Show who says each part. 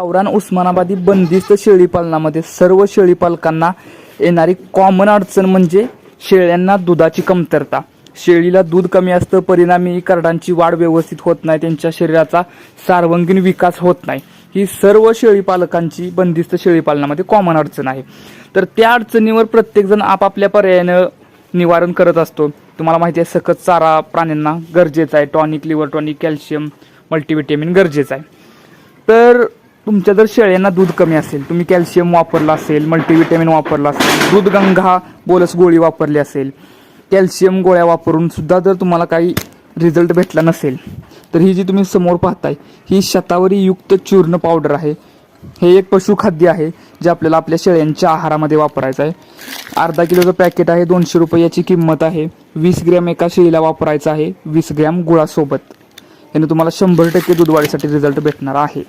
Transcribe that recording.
Speaker 1: गावरान उस्मानाबादी बंदिस्त शेळीपालनामध्ये सर्व शेळीपालकांना येणारी कॉमन अडचण म्हणजे शेळ्यांना दुधाची कमतरता. शेळीला दूध कमी असतं परिणामी करडांची वाढ व्यवस्थित होत नाही त्यांच्या शरीराचा सार्वंगीण विकास होत नाही. ही सर्व शेळीपालकांची बंदिस्त शेळीपालनामध्ये कॉमन अडचण आहे. तर त्या अडचणीवर प्रत्येकजण आपापल्या पर्यायानं निवारण करत असतो. तुम्हाला माहिती आहे सकत चारा प्राण्यांना गरजेचा आहे. Tonic liver tonic calcium multivitamin गरजेचं आहे. तर तुमच्या जर शेळ्यांना दूध कमी असेल तुम्ही कॅल्शियम वापरलं असेल मल्टीव्हिटॅमिन वापरला असेल दूध गंगा बोलस गोळी वापरली असेल कॅल्शियम गोळ्या वापरून सुद्धा जर तुम्हाला काही रिझल्ट भेटला नसेल तर ही जी तुम्ही समोर पाहताय ही शतावरी युक्त चूर्ण पावडर आहे. हे एक पशुखाद्य आहे जे आपल्याला आपल्या शेळ्यांच्या आहारामध्ये वापरायचं आहे. अर्धा किलोचं पॅकेट आहे दोनशे रुपये याची किंमत आहे. वीस ग्रॅम एका शेळीला वापरायचं आहे वीस ग्रॅम गुळासोबत. याने तुम्हाला शंभर टक्के दूध वाढीसाठी रिझल्ट भेटणार आहे.